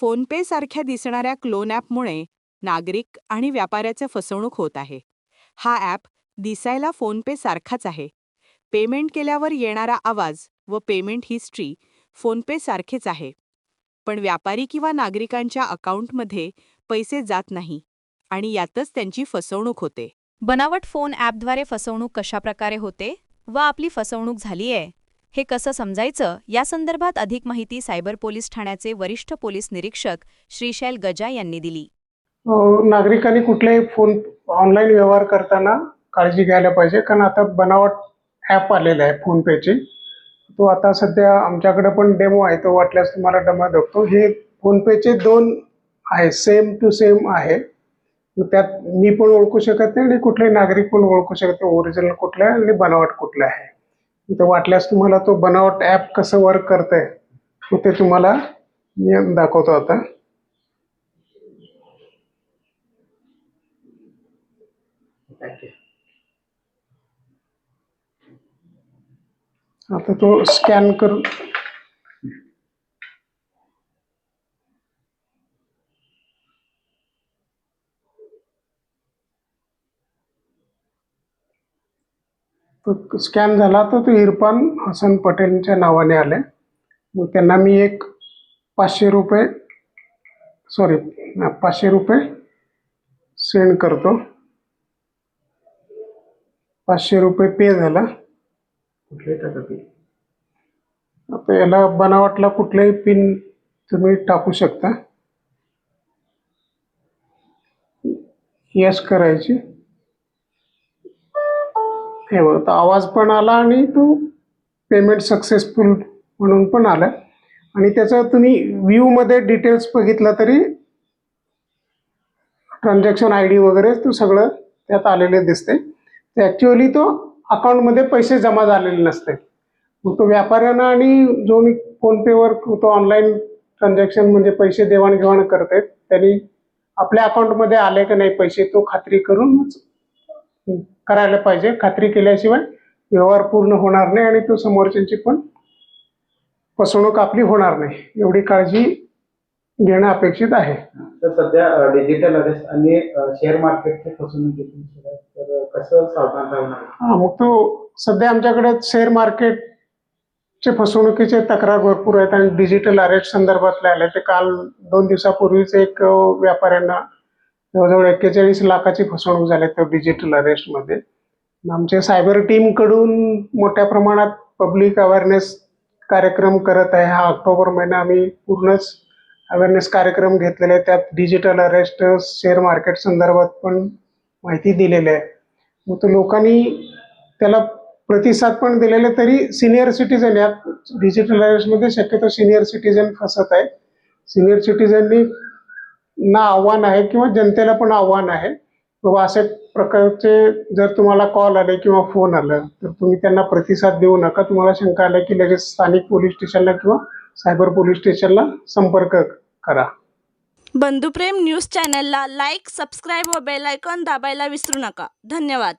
PhonePe सारख्या दिसणाऱ्या clone ॲपमुळे नागरिक आणि व्यापाऱ्याचे फसवणूक होत आहे. हा ॲप दिसायला फोनपे सारखाच आहे. पेमेंट केल्यावर येणारा आवाज व पेमेंट हिस्ट्री फोनपे सारखेच आहे. पण व्यापारी किंवा नागरिकांच्या अकाउंटमध्ये पैसे जात नाही आणि यातच त्यांची फसवणूक होते. बनावट फोन ॲपद्वारे फसवणूक कशाप्रकारे होते व आपली फसवणूक झाली आहे हे कसं समजायचं? या संदर्भात अधिक माहिती सायबर पोलीस ठाण्याचे वरिष्ठ पोलीस निरीक्षक श्रीशैल गजा यांनी दिली. हो, नागरिकांनी कुठलेही फोन ऑनलाईन व्यवहार करताना काळजी घ्यायला पाहिजे. कारण आता बनावट ॲप आलेला आहे फोनपेची. तो आता सध्या आमच्याकडे पण डेमो आहे. तो वाटल्यास तुम्हाला डमा दाखवतो हे फोनपेचे दोन आहे. सेम टू सेम आहे. त्यात मी पण ओळखू शकत नाही आणि कुठले नागरिक पण ओळखू शकत नाही. ओरिजिनल कुठलं आहे आणि बनावट कुठलं आहे. तर वाटल्यास तुम्हाला तो बनावट ॲप कसं वर्क करत आहे ते तुम्हाला मी दाखवतो आता. आता तो स्कॅन करून तो स्कॅन झाला तर तो इरफान हसन पटेलच्या नावाने आले. मग त्यांना मी एक पाचशे रुपये सॉरी पाचशे रुपये सेंड करतो. पाचशे रुपये पे झाला. आता याला बनावटला कुठलाही पिन तुम्ही टाकू शकता. यस करायची. हे बघ तो आवाज पण आला आणि तो पेमेंट सक्सेसफुल म्हणून पण आला. आणि त्याचं तुम्ही व्ह्यूमध्ये डिटेल्स बघितलं तरी ट्रान्झॅक्शन आय डी वगैरे तो सगळं त्यात आलेले दिसते. तर ॲक्च्युअली तो अकाउंटमध्ये पैसे जमा झालेले नसते. मग तो व्यापाऱ्यानं आणि जो मी फोनपेवर तो ऑनलाईन ट्रान्झॅक्शन म्हणजे पैसे देवाणघेवाण करते त्यांनी आपल्या अकाउंटमध्ये आले का नाही पैसे तो खात्री करूनच करायला पाहिजे. खात्री केल्याशिवाय व्यवहार पूर्ण होणार नाही आणि तो समोरच्यांची पण फसवणूक आपली होणार नाही. एवढी काळजी घेणं अपेक्षित आहे. तर सध्या डिजिटल अरेस्ट आणि शेअर मार्केटचे फसवणुकीतून सुद्धा तर कसं सावधान राहणार? हा मग तो सध्या आमच्याकडे शेअर मार्केटचे फसवणुकीचे तक्रार भरपूर आहेत आणि डिजिटल अरेस्ट संदर्भातले आले. ते काल दोन दिवसापूर्वीच एक व्यापाऱ्यांना जवळजवळ एक्केचाळीस लाखाची फसवणूक झाली त्या डिजिटल अरेस्टमध्ये आमच्या सायबर टीमकडून मोठ्या प्रमाणात पब्लिक अवेअरनेस कार्यक्रम करत आहे. हा ऑक्टोबर महिना आम्ही पूर्णच अवेअरनेस कार्यक्रम घेतलेले आहे. त्यात डिजिटल अरेस्ट शेअर मार्केट संदर्भात पण माहिती दिलेली आहे. मग तो लोकांनी त्याला प्रतिसाद पण दिलेले तरी सिनियर सिटीजन यात डिजिटल अरेस्टमध्ये शक्यतो सिनियर सिटीजन फसत आहे. सिनियर सिटीजननी ना आव्हान आहे किंवा जनतेला पण आव्हान आहे. बाबा अशा प्रकारचे जर तुम्हाला कॉल आले किंवा फोन आलं तर तुम्ही त्यांना प्रतिसाद देऊ नका. तुम्हाला शंका आल्या की लगेच स्थानिक पोलीस स्टेशनला किंवा सायबर पोलीस स्टेशनला संपर्क करा. बंधुप्रेम न्यूज चॅनलला लाईक सबस्क्राईब व बेल आयकॉन दाबायला विसरू नका. धन्यवाद.